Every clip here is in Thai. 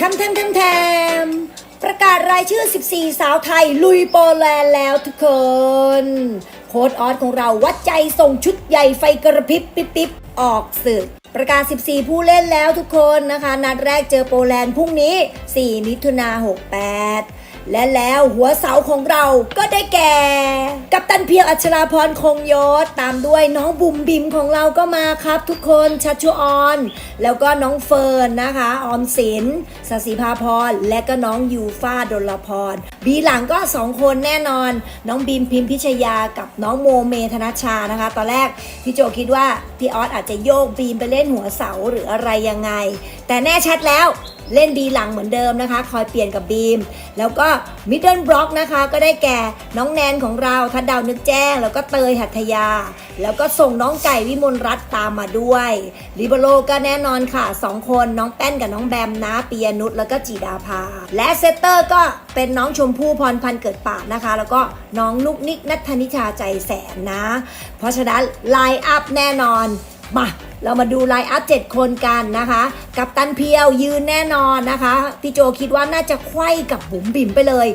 ทำแทมแทมแทมประกาศรายชื่อ 14 สาวไทย ลุยโปแลนด์แล้วทุกคน โค้ดออสของเราวัดใจส่งชุดใหญ่ไฟกระพริบปิ๊บปิ๊บออกศึกประกาศ 14 ผู้เล่นแล้วทุกคนนะคะ นัดแรกเจอโปแลนด์พรุ่งนี้ 4 มิถุนา68 และแล้วหัวเสาของเราก็ได้แก่ กัปตันเพียวอัชราพรคงยศตามด้วยน้องบุ๋มบิมของเราก็มาครับ ทุกคนชัชชุออน แล้วก็น้องเฟิร์นนะคะ ออมสินสศิภาพร และก็น้องยูฟ้าดลพร บีหลังก็สองคนแน่นอน น้องบีมพิมพิชยากับน้องโมเมธนชานะคะ ตอนแรกพี่โจคิดว่าพี่ออสอาจจะโยกบีมไปเล่นหัวเสาหรืออะไรยังไง แต่แน่ชัดแล้ว เล่นบีหลังเหมือนเดิมนะคะ คอยเปลี่ยนกับบีม แล้วก็มิดเดิลบล็อกนะคะ ก็ได้แก่น้องแนนของเราทัดดาวนึกแจ้ง แล้วก็เตยหัทยา แล้วก็ส่งน้องไก่วิมลรัตน์ตามมาด้วยลิเบโรก็แน่นอนค่ะสองคนน้องแป้นกับน้องแบมนะปียนุชแล้วก็จีดาภา และเซตเตอร์ก็เป็นน้องชมพู่พรพันธ์เกิดป่านะคะ แล้วก็น้องนุกนิกนัทธนิชาใจแสนนะ เพราะฉะนั้นไลน์อัพแน่นอนมา เรามาดูไลน์อัพ7คนกันนะคะ กับตันเพียวยืนแน่นอนนะคะ พี่โจคิดว่าน่าจะไขว้กับบุ๋มบิ่มไปเลย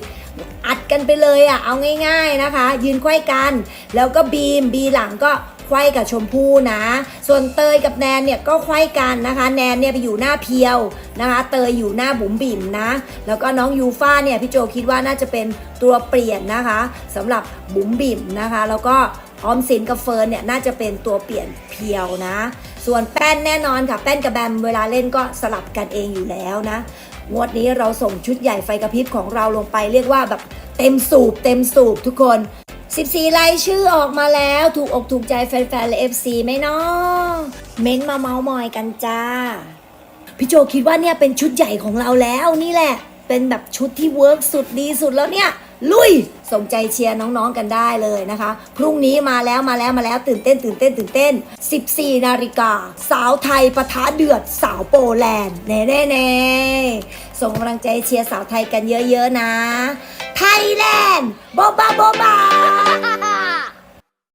อัดกันไปเลยอะ่ะ เอาง่าย ๆนะคะ ยืนไขว้กัน แล้วก็บีมบีหลังก็ไขว้กับชมพู่นะ ส่วนเตยกับแนนเนี่ยก็ไขว้กันนะคะ แนนเนี่ยไปอยู่หน้าเพียวนะคะ เตยอยู่หน้าบุ๋มบิ่มนะ แล้วก็น้องยูฟ่าเนี่ยพี่โจคิดว่าน่าจะเป็นตัวเปลี่ยนนะคะสำหรับบุ๋มบิ่มนะคะ แล้วก็ ออมสินกับเฟิร์นเนี่ยน่าจะเป็นตัวเปลี่ยนเพียวนะ ส่วนแป้นแน่นอนค่ะ แป้นกับแบมเวลาเล่นก็สลับกันเองอยู่แล้วนะ งวดนี้เราส่งชุดใหญ่ไฟกระพริบของเราลงไปเรียกว่าแบบเต็มสูบ เต็มสูบทุกคน 14รายชื่อออกมาแล้วถูกอกถูกใจแฟนๆและ FC ไหมเนาะเม้นมาเมาส์มอยกันจ้า พี่โจคิดว่าเนี่ยเป็นชุดใหญ่ของเราแล้วนี่แหละ เป็นแบบชุดที่เวิร์กสุดดีสุดแล้วเนี่ย ลุยสนใจเชียร์น้องๆกันได้เลยนะคะ พรุ่งนี้มาแล้วมาแล้วมาแล้วตื่นเต้นตื่นเต้นตื่นเต้น 14 นาฬิกา สาวไทยปะทะเดือดสาวโปแลนด์แน่แน่แน่ส่งกำลังใจเชียร์สาวไทยกันเยอะๆนะ ไทยแลนด์บ๊อบบ้าบ๊อบบ้า